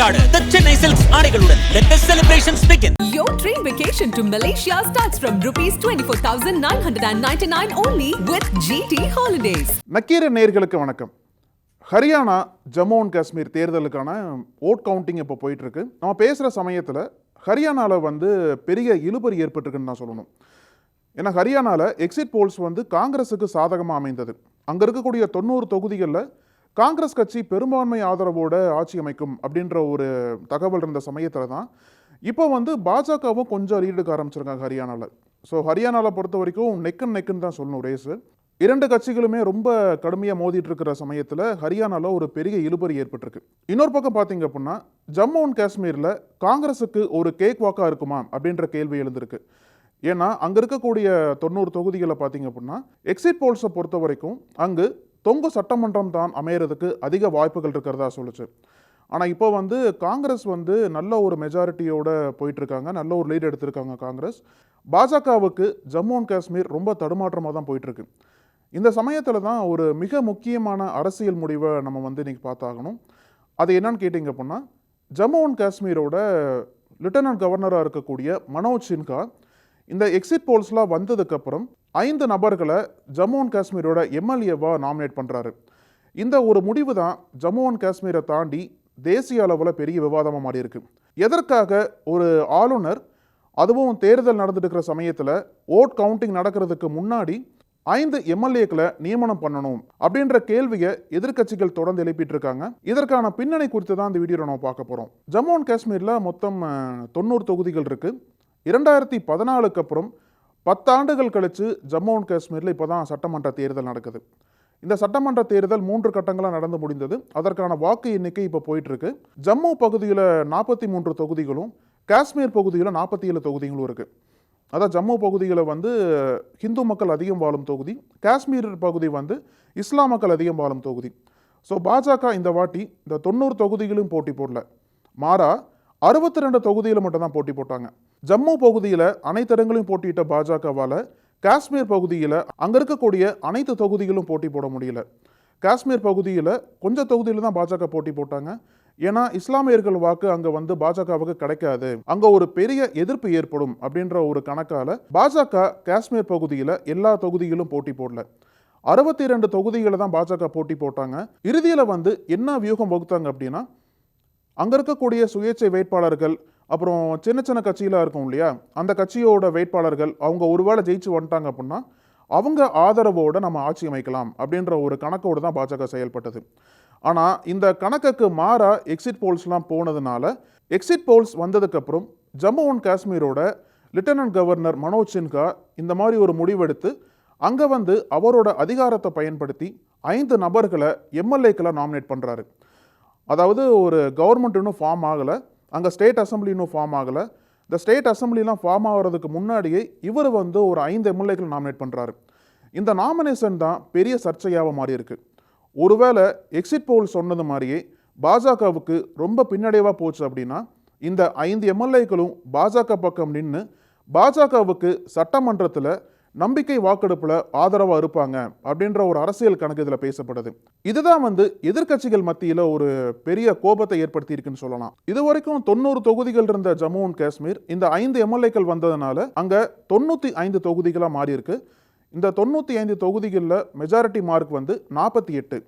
கொண்டாட. The Chennai Silks ஆடைகளுடன் let the celebrations begin. Your dream vacation to Malaysia starts from rupees 24,999 only with GT Holidays. Nakkeera நேர்களுக்கு வணக்கம். Haryana Jammu and Kashmir தேர்தலுக்கான vote counting இப்போ போயிட்டு இருக்கு நம்ம பேசுகிற சமயத்தில் ஹரியானாவில் வந்து பெரிய இழுபறி ஏற்பட்டிருக்குன்னு தான் சொல்லணும். ஏன்னா ஹரியானாவில் எக்ஸிட் போல்ஸ் வந்து காங்கிரஸுக்கு சாதகமாக அமைந்தது. அங்கே இருக்கக்கூடிய தொண்ணூறு தொகுதிகளில் காங்கிரஸ் கட்சி பெரும்பான்மை ஆதரவோட ஆட்சி அமைக்கும் அப்படின்ற ஒரு தகவல் இருந்த சமயத்தில் தான் இப்போ வந்து பாஜகவும் கொஞ்சம் லீடு எடுக்க ஆரம்பிச்சிருக்காங்க ஹரியானாவில் ஸோ ஹரியானாவில் பொறுத்த வரைக்கும் நெக் அண்ட் நெக்குன்னு தான் சொல்லணும் ரேஸு இரண்டு கட்சிகளுமே ரொம்ப கடுமையாக மோதிட்டு இருக்கிற சமயத்தில் ஹரியானாவில் ஒரு பெரிய இழுபறி ஏற்பட்டிருக்கு. இன்னொரு பக்கம் பார்த்தீங்க அப்படின்னா ஜம்மு அண்ட் காஷ்மீரில் காங்கிரஸுக்கு ஒரு கேக் வாக்காக இருக்குமா அப்படின்ற கேள்வி எழுந்திருக்கு. ஏன்னா அங்கே இருக்கக்கூடிய தொண்ணூறு தொகுதிகளை பார்த்தீங்க அப்படின்னா எக்ஸிட் போல்ஸை பொறுத்த வரைக்கும் அங்கு தொங்கு சட்டமன்றம் தான் அமையறதுக்கு அதிக வாய்ப்புகள் இருக்கிறதா சொல்லுச்சு. ஆனால் இப்போ வந்து காங்கிரஸ் வந்து நல்ல ஒரு மெஜாரிட்டியோட போயிட்டுருக்காங்க. நல்ல ஒரு லீட் எடுத்திருக்காங்க காங்கிரஸ். பாஜகவுக்கு ஜம்மு அண்ட் காஷ்மீர் ரொம்ப தடுமாற்றமாக தான் போயிட்டுருக்கு. இந்த சமயத்தில் தான் ஒரு மிக முக்கியமான அரசியல் முடிவை நம்ம வந்து இன்றைக்கி பார்த்தாகணும். அது என்னன்னு கேட்டிங்க அப்படின்னா ஜம்மு அண்ட் காஷ்மீரோட லிeutenant கவர்னராக இருக்கக்கூடிய மனோஜ் சின்ஹா இந்த எக்ஸிட் போல்ஸ்லாம் வந்ததுக்கப்புறம் ஐந்து நபர்களை ஜம்மு அண்ட் காஷ்மீரோட எம்எல்ஏவாக நாமினேட் பண்ணுறாரு இந்த ஒரு முடிவு தான் ஜம்மு அண்ட் காஷ்மீரை தாண்டி தேசிய அளவில் பெரிய விவாதமாக மாறி இருக்கு எதற்காக ஒரு ஆளுநர் அதுவும் தேர்தல் நடந்துட்டு சமயத்தில் ஓட் கவுண்டிங் நடக்கிறதுக்கு முன்னாடி ஐந்து எம்எல்ஏக்களை நியமனம் பண்ணணும் அப்படின்ற கேள்வியை எதிர்க்கட்சிகள் தொடர்ந்து எழுப்பிட்டு இருக்காங்க. இதற்கான பின்னணி குறித்து தான் இந்த வீடியோவில் நம்ம பார்க்க போகிறோம் ஜம்மு அண்ட் காஷ்மீரில் மொத்தம் தொண்ணூறு தொகுதிகள் இருக்குது இரண்டாயிரத்தி பதினாலுக்கு அப்புறம் பத்தாண்டுகள் கழித்து ஜம்மு அண்ட் காஷ்மீரில் இப்போ தான் சட்டமன்ற தேர்தல் நடக்குது. இந்த சட்டமன்ற தேர்தல் மூன்று கட்டங்களாக நடந்து முடிந்தது. அதற்கான வாக்கு எண்ணிக்கை இப்போ போயிட்டுருக்கு. ஜம்மு பகுதியில் நாற்பத்தி மூன்று தொகுதிகளும் காஷ்மீர் பகுதியில் நாற்பத்தி ஏழு தொகுதிகளும் இருக்குது அதான் ஜம்மு பகுதியில் வந்து ஹிந்து மக்கள் அதிகம் வாழும் தொகுதி காஷ்மீர் பகுதி வந்து இஸ்லாம் மக்கள் அதிகம் வாழும் தொகுதி. ஸோ பாஜக இந்த வாட்டி இந்த தொண்ணூறு தொகுதிகளும் போட்டி போடல. மாறா அறுபத்தி ரெண்டு தொகுதியில் மட்டும் தான் போட்டி போட்டாங்க. ஜம்மு பகுதியில் அனைத்து இடங்களையும் போட்டியிட்ட பாஜகவால் காஷ்மீர் பகுதியில் அங்கே இருக்கக்கூடிய அனைத்து தொகுதிகளும் போட்டி போட முடியல. காஷ்மீர் பகுதியில் கொஞ்சம் தொகுதியில் தான் பாஜக போட்டி போட்டாங்க. ஏன்னா இஸ்லாமியர்கள் வாக்கு அங்கே வந்து பாஜகவுக்கு கிடைக்காது. அங்கே ஒரு பெரிய எதிர்ப்பு ஏற்படும் அப்படின்ற ஒரு கணக்கால் பாஜக காஷ்மீர் பகுதியில் எல்லா தொகுதிகளும் போட்டி போடல. அறுபத்தி ரெண்டு தொகுதிகளை தான் பாஜக போட்டி போட்டாங்க. இறுதியில் வந்து என்ன வியூகம் வகுத்தாங்க அப்படின்னா அங்கே இருக்கக்கூடிய சுயேட்சை வேட்பாளர்கள் அப்புறம் சின்ன சின்ன கட்சியெலாம் இருக்கும் இல்லையா? அந்த கட்சியோட வேட்பாளர்கள் அவங்க ஒருவேளை ஜெயிச்சு வந்துட்டாங்க அப்படின்னா அவங்க ஆதரவோடு நம்ம ஆட்சி அமைக்கலாம் அப்படின்ற ஒரு கணக்கோடு தான் பாஜக செயல்பட்டது. ஆனால் இந்த கணக்குக்கு மாறாக எக்ஸிட் போல்ஸ்லாம் போனதுனால எக்ஸிட் போல்ஸ் வந்ததுக்கப்புறம் ஜம்மு அண்ட் காஷ்மீரோட லெப்டினன்ட் கவர்னர் மனோஜ் சின்ஹா இந்த மாதிரி ஒரு முடிவெடுத்து அங்கே வந்து அவரோட அதிகாரத்தை பயன்படுத்தி ஐந்து நபர்களை எம்எல்ஏக்களை நாமினேட் பண்ணுறாரு அதாவது ஒரு கவர்மெண்ட் இன்னும் ஃபார்ம் ஆகலை. அங்கே ஸ்டேட் அசம்பிளி இன்னும் ஃபார்ம் ஆகலை. இந்த ஸ்டேட் அசம்பிளிலாம் ஃபார்ம் ஆகிறதுக்கு முன்னாடியே இவர் வந்து ஒரு ஐந்து எம்எல்ஏக்கள் நாமினேட் பண்ணுறாரு இந்த நாமினேஷன் தான் பெரிய சர்ச்சையாக மாறி இருக்கு ஒருவேளை எக்ஸிட் போல் சொன்னது மாதிரியே பாஜகவுக்கு ரொம்ப பின்னடைவாக போச்சு அப்படின்னா இந்த ஐந்து எம்எல்ஏக்களும் பாஜக பக்கம் நின்று பாஜகவுக்கு சட்டமன்றத்தில் நம்பிக்கை வாக்கெடுப்பில் ஆதரவாக இருப்பாங்க அப்படின்ற ஒரு அரசியல் கணக்கு இதில் பேசப்படுது. இதுதான் வந்து எதிர்க்கட்சிகள் மத்தியில் ஒரு பெரிய கோபத்தை ஏற்படுத்தி இருக்குன்னு சொல்லலாம். இது வரைக்கும் தொண்ணூறு தொகுதிகள் இருந்த ஜம்மு அண்ட் காஷ்மீர் இந்த ஐந்து எம்எல்ஏக்கள் வந்ததுனால அங்கே தொண்ணூற்றி ஐந்து தொகுதிகளாக மாறி இருக்கு இந்த தொண்ணூற்றி ஐந்து தொகுதிகளில் மெஜாரிட்டி மார்க் வந்து நாற்பத்தி எட்டு.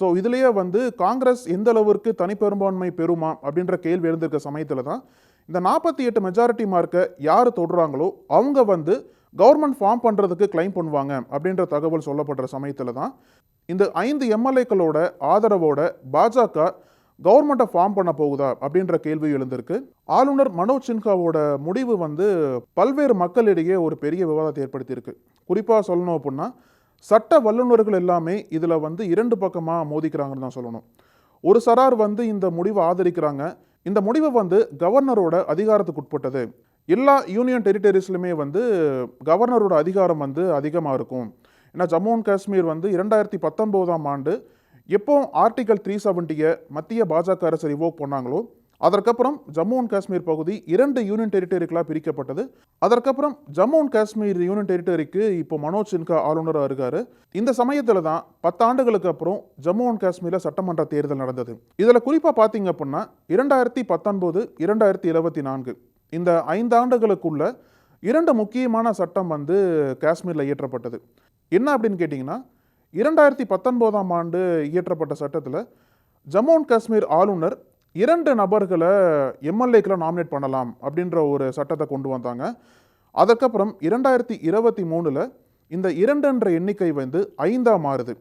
ஸோ இதுலேயே வந்து காங்கிரஸ் எந்த அளவிற்கு தனிப்பெரும்பான்மை பெறுமா அப்படின்ற கேள்வி எழுந்திருக்க சமயத்தில் தான் இந்த நாற்பத்தி எட்டு மெஜாரிட்டி மார்க்கை யார் தொடுறாங்களோ அவங்க வந்து கவர்மெண்ட் ஃபார்ம் பண்ணுறதுக்கு கிளைம் பண்ணுவாங்க அப்படின்ற தகவல் சொல்லப்படுற சமயத்தில் தான் இந்த ஐந்து எம்எல்ஏக்களோட ஆதரவோட பாஜக கவர்மெண்ட்டை ஃபார்ம் பண்ண போகுதா அப்படின்ற கேள்வி எழுந்திருக்கு. ஆளுநர் மனோஜ் சின்ஹாவோட முடிவு வந்து பல்வேறு மக்களிடையே ஒரு பெரிய விவாதத்தை ஏற்படுத்தியிருக்கு. குறிப்பாக சொல்லணும் அப்படின்னா சட்ட வல்லுநர்கள் எல்லாமே இதில் வந்து இரண்டு பக்கமாக மோதிக்கிறாங்கன்னு தான் சொல்லணும். ஒரு சரார் வந்து இந்த முடிவை ஆதரிக்கிறாங்க. இந்த முடிவு வந்து கவர்னரோட அதிகாரத்துக்கு உட்பட்டது. எல்லா யூனியன் டெரிட்டரிஸ்லையுமே வந்து கவர்னரோட அதிகாரம் வந்து அதிகமாக இருக்கும். ஏன்னா ஜம்மு அண்ட் காஷ்மீர் வந்து இரண்டாயிரத்தி பத்தொம்போதாம் ஆண்டு எப்போ ஆர்டிகல் த்ரீ செவன்ட்டியை மத்திய பாஜக அரசு ரிவோக் பண்ணாங்களோ அதற்கப்புறம் ஜம்மு அண்ட் காஷ்மீர் பகுதி இரண்டு யூனியன் டெரிட்டரிகளாக பிரிக்கப்பட்டது. அதற்கப்புறம் ஜம்மு அண்ட் காஷ்மீர் யூனியன் டெரிட்டரிக்கு இப்போ மனோஜ் சின்ஹா ஆளுநராக இருக்கார். இந்த சமயத்தில் தான் பத்தாண்டுகளுக்கு அப்புறம் ஜம்மு அண்ட் காஷ்மீரில் சட்டமன்ற தேர்தல் நடந்தது. இதில் குறிப்பாக பார்த்தீங்க அப்படின்னா இரண்டாயிரத்தி பத்தொன்பது இரண்டாயிரத்தி இருபத்தி நான்கு. இந்த ஐந்தாண்டுகளுக்குள்ள இரண்டு முக்கியமான சட்டம் வந்து காஷ்மீரில் இயற்றப்பட்டது. என்ன அப்படின்னு கேட்டிங்கன்னா இரண்டாயிரத்தி பத்தொன்பதாம் ஆண்டு இயற்றப்பட்ட சட்டத்தில் ஜம்மு அண்ட் காஷ்மீர் ஆளுநர் இரண்டு நபர்களை எம்எல்ஏக்களை நாமினேட் பண்ணலாம் அப்படின்ற ஒரு சட்டத்தை கொண்டு வந்தாங்க. அதற்கப்புறம் இரண்டாயிரத்தி இருபத்தி மூணில் இந்த இரண்டுன்ற எண்ணிக்கை வந்து ஐந்தாக மாறுது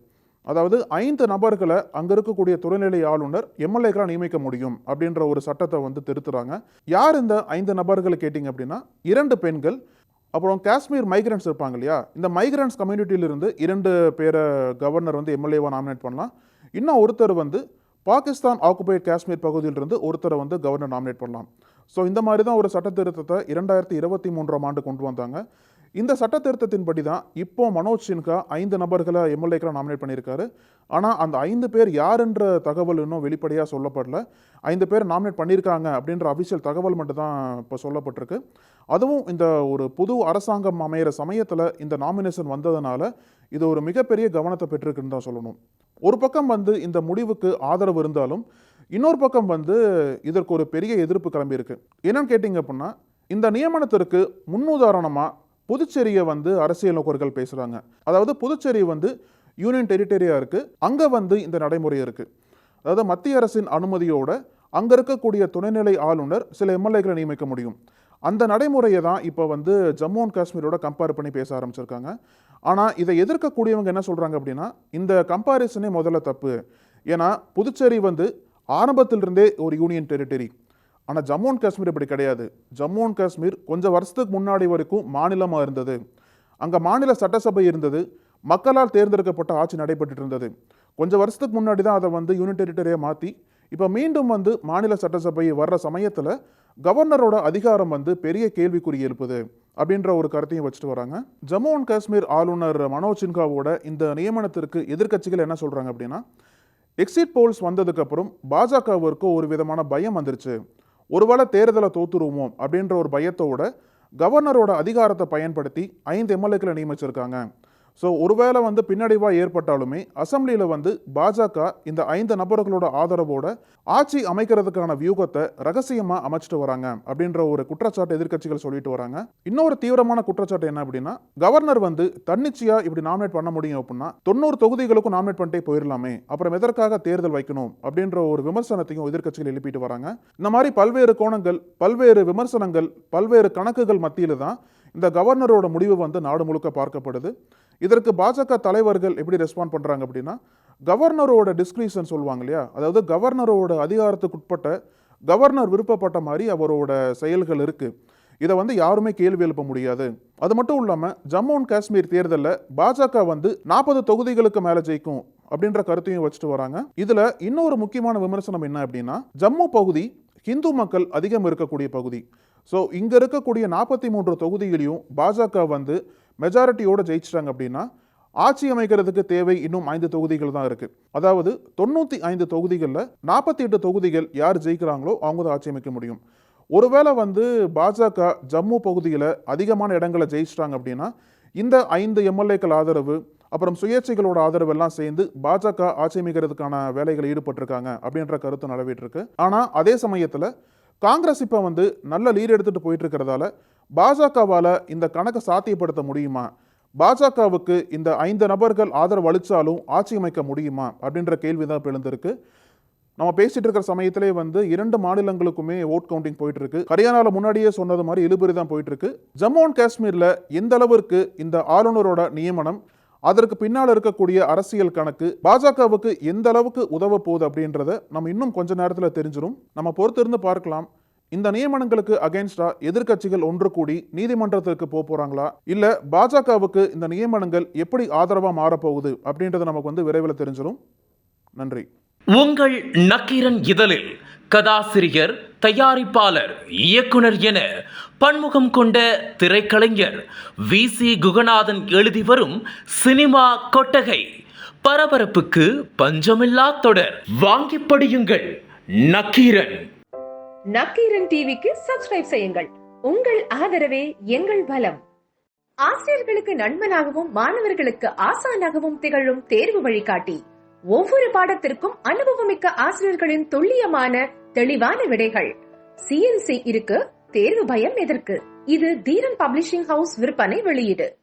அதாவது ஐந்து நபர்களை அங்கே இருக்கக்கூடிய துணைநிலை ஆளுநர் எம்எல்ஏக்களாக நியமிக்க முடியும் அப்படின்ற ஒரு சட்டத்தை வந்து திருத்துறாங்க. யார் இந்த ஐந்து நபர்கள் கேட்டிங்க அப்படின்னா இரண்டு பெண்கள் அப்புறம் காஷ்மீர் மைக்ரன்ஸ் இருப்பாங்க இல்லையா? இந்த மைக்ரன்ஸ் கம்யூனிட்டியிலிருந்து இரண்டு பேரை கவர்னர் வந்து எம்எல்ஏவாக நாமினேட் பண்ணலாம். இன்னும் ஒருத்தர் வந்து பாகிஸ்தான் ஆக்குபைட் காஷ்மீர் பகுதியிலிருந்து ஒருத்தரை வந்து கவர்னர் நாமினேட் பண்ணலாம். ஸோ இந்த மாதிரி தான் ஒரு சட்ட திருத்தத்தை இரண்டாயிரத்தி இருபத்தி மூன்றாம் ஆண்டு கொண்டு வந்தாங்க. இந்த சட்ட திருத்தத்தின்படி தான் இப்போ மனோஜ் சின்ஹா ஐந்து நபர்களை எம்எல்ஏக்களை நாமினேட் பண்ணியிருக்காரு. ஆனால் அந்த ஐந்து பேர் யாருன்ற தகவல் இன்னும் வெளிப்படையாக சொல்லப்படல. ஐந்து பேர் நாமினேட் பண்ணியிருக்காங்க அப்படின்ற அஃபிஷியல் தகவல் மட்டும் தான் இப்போ சொல்லப்பட்டிருக்கு. அதுவும் இந்த ஒரு புது அரசாங்கம் அமையிற சமயத்தில் இந்த நாமினேஷன் வந்ததுனால இது ஒரு மிகப்பெரிய கவனத்தை பெற்றிருக்குன்னு தான் சொல்லணும். ஒரு பக்கம் வந்து இந்த முடிவுக்கு ஆதரவு இருந்தாலும் இன்னொரு பக்கம் வந்து இதற்கு ஒரு பெரிய எதிர்ப்பு கிளம்பியிருக்கு. என்னன்னு கேட்டிங்க அப்படின்னா இந்த நியமனத்திற்கு முன்னுதாரணமாக புதுச்சேரியை வந்து அரசியல் நோக்கர்கள் பேசுகிறாங்க அதாவது புதுச்சேரி வந்து யூனியன் டெரிட்டரியாக இருக்குது அங்கே வந்து இந்த நடைமுறை இருக்குது அதாவது மத்திய அரசின் அனுமதியோட அங்கே இருக்கக்கூடிய துணைநிலை ஆளுநர் சில எம்எல்ஏக்களை நியமிக்க முடியும். அந்த நடைமுறையை தான் இப்போ வந்து ஜம்மு அண்ட் காஷ்மீரோட கம்பேர் பண்ணி பேச ஆரம்பிச்சிருக்காங்க. ஆனால் இதை எதிர்க்கக்கூடியவங்க என்ன சொல்கிறாங்க அப்படின்னா இந்த கம்பாரிசனே முதல்ல தப்பு. ஏன்னா புதுச்சேரி வந்து ஆரம்பத்திலிருந்தே ஒரு யூனியன் டெரிட்டரி. ஆனால் ஜம்மு அண்ட் காஷ்மீர் இப்படி கிடையாது. ஜம்மு அண்ட் காஷ்மீர் கொஞ்சம் வருஷத்துக்கு முன்னாடி வரைக்கும் மாநிலமாக இருந்தது. அங்கே மாநில சட்டசபை இருந்தது. மக்களால் தேர்ந்தெடுக்கப்பட்ட ஆட்சி நடைபெற்று இருந்தது. கொஞ்சம் வருஷத்துக்கு முன்னாடி தான் அதை வந்து யூனிட் டெரிட்டரியை மாற்றி இப்போ மீண்டும் வந்து மாநில சட்டசபை வர்ற சமயத்தில் கவர்னரோட அதிகாரம் வந்து பெரிய கேள்விக்குறி எழுப்புது அப்படின்ற ஒரு கருத்தையும் வச்சுட்டு வராங்க. ஜம்மு அண்ட் காஷ்மீர் ஆளுநர் மனோஜ் சின்ஹாவோட இந்த நியமனத்திற்கு எதிர்க்கட்சிகள் என்ன சொல்கிறாங்க அப்படின்னா எக்ஸிட் போல்ஸ் வந்ததுக்கப்புறம் பாஜகவிற்கு ஒரு விதமான பயம் வந்துருச்சு. ஒருவேளை தேர்தலை தோத்துருவோமோ அப்படின்ற ஒரு பயத்தோட கவர்னரோட அதிகாரத்தை பயன்படுத்தி ஐந்து எம்எல்ஏக்களை நியமிச்சிருக்காங்க. ஸோ ஒருவேளை வந்து பின்னடைவாக ஏற்பட்டாலுமே அசம்பிளியில் வந்து பாஜக இந்த ஐந்து நபர்களோட ஆதரவோட ஆட்சி அமைக்கிறதுக்கான வியூகத்தை ரகசியமாக அமைச்சிட்டு வராங்க அப்படின்ற ஒரு குற்றச்சாட்டு எதிர்க்கட்சிகள் சொல்லிட்டு வராங்க. இன்னொரு தீவிரமான குற்றச்சாட்டு என்ன அப்படின்னா கவர்னர் வந்து தன்னிச்சையாக இப்படி நாமினேட் பண்ண முடியும் அப்படின்னா தொண்ணூறு தொகுதிகளுக்கும் நாமினேட் பண்ணிட்டே போயிடலாமே அப்புறம் எதற்காக தேர்தல் வைக்கணும் அப்படின்ற ஒரு விமர்சனத்தையும் எதிர்கட்சிகள் எழுப்பிட்டு வராங்க. இந்த மாதிரி பல்வேறு கோணங்கள் பல்வேறு விமர்சனங்கள் பல்வேறு கணக்குகள் மத்தியில் தான் இந்த கவர்னரோட முடிவு வந்து நாடு முழுக்க பார்க்கப்படுது. இதற்கு பாஜக தலைவர்கள் எப்படி ரெஸ்பாண்ட் பண்ணுறாங்க அப்படின்னா கவர்னரோட டிஸ்கிரிஷன் சொல்லுவாங்க இல்லையா? அதாவது கவர்னரோட அதிகாரத்துக்குட்பட்ட கவர்னர் விருப்பப்பட்ட மாதிரி அவரோட செயல்கள் இருக்குது இதை வந்து யாருமே கேள்வி எழுப்ப முடியாது. அது மட்டும் இல்லாமல் ஜம்மு அண்ட் காஷ்மீர் தேர்தலில் பாஜக வந்து நாற்பது தொகுதிகளுக்கு மேலே ஜெயிக்கும் அப்படின்ற கருத்தையும் வச்சுட்டு வராங்க. இதில் இன்னொரு முக்கியமான விமர்சனம் என்ன அப்படின்னா ஜம்மு பகுதி ஹிந்து மக்கள் அதிகம் இருக்கக்கூடிய பகுதி. ஸோ இங்கே இருக்கக்கூடிய நாற்பத்தி மூன்று தொகுதிகளையும் பாஜக வந்து மெஜாரிட்டியோட ஜெயிச்சிட்டாங்க அப்படின்னா ஆட்சி அமைக்கிறதுக்கு தேவை இன்னும் ஐந்து தொகுதிகள் தான் இருக்குது அதாவது தொண்ணூற்றி ஐந்து தொகுதிகளில் நாற்பத்தி எட்டு தொகுதிகள் யார் ஜெயிக்கிறாங்களோ அவங்க தான் ஆட்சி அமைக்க முடியும். ஒருவேளை வந்து பாஜக ஜம்மு பகுதியில் அதிகமான இடங்களை ஜெயிச்சிட்டாங்க அப்படின்னா இந்த ஐந்து எம்எல்ஏக்கள் ஆதரவு அப்புறம் சுயேட்சைகளோட ஆதரவு எல்லாம் சேர்ந்து பாஜக ஆட்சி அமைக்கிறதுக்கான வேலைகள் ஈடுபட்டிருக்காங்க அப்படின்ற கருத்து நிலவிட்டிருக்கு ஆனால் அதே சமயத்தில் காங்கிரஸ் இப்போ வந்து நல்ல லீட் எடுத்துகிட்டு போயிட்டு இருக்கிறதால பாஜகவால் இந்த கணக்கை சாத்தியப்படுத்த முடியுமா? பாஜகவுக்கு இந்த ஐந்து நபர்கள் ஆதரவு அளித்தாலும் ஆட்சி அமைக்க முடியுமா? அப்படின்ற கேள்வி தான் இப்போ எழுந்திருக்கு. நம்ம பேசிகிட்டு இருக்கிற சமயத்திலே வந்து இரண்டு மாநிலங்களுக்குமே ஓட் கவுண்டிங் போயிட்டு இருக்கு முன்னாடியே சொன்னது மாதிரி இழுபறி தான் போயிட்டு இருக்கு ஜம்மு அண்ட் காஷ்மீரில் எந்த அளவிற்கு இந்த ஆளுநரோட நியமனம் அதற்கு பின்னால் இருக்கக்கூடிய அரசியல் கணக்கு பாஜகவுக்கு எந்த அளவுக்கு உதவ போகுது அப்படின்றத நம்ம இன்னும் கொஞ்ச நேரத்தில் தெரிஞ்சிடும் நம்ம பொறுத்திருந்து பார்க்கலாம். இந்த நியமனங்களுக்கு அகைன்ஸ்டா எதிர்க்கட்சிகள் ஒன்று கூடி நீதிமன்றத்திற்கு போக போறாங்களா? இல்ல பாஜகவுக்கு இந்த நியமனங்கள் எப்படி ஆதரவா மாறப்போகுது அப்படின்றத நமக்கு வந்து விரைவில் தெரிஞ்சிடும் நன்றி. உங்கள் நக்கீரன் இதழில் கதாசிரியர் தயாரிப்பாளர் இயக்குனர் என பன்முகம் கொண்ட திரைக்கலைஞர் வி. சி. குகநாதன் எழுதி வரும் சினிமா கொட்டகை பரபரப்புக்கு பஞ்சமில்லா தொடர். வாங்கி படியுங்கள் நக்கீரன். நக்கீரன் டிவிக்கு சப்ஸ்கிரைப் செய்யுங்கள். உங்கள் ஆதரவே எங்கள் பலம். ஆசிரியர்களுக்கு நண்பனாகவும் மாணவர்களுக்கு ஆசானாகவும் திகழும் தேர்வு வழிகாட்டி. ஒவ்வொரு பாடத்திற்கும் அனுபவமிக்க ஆசிரியர்களின் துல்லியமான தெளிவான விடைகள். சிஎன்சி இருக்கு தேர்வு பயம் எதற்கு? இது தீரன் பப்ளிஷிங் ஹவுஸ் விற்பனை வெளியீடு.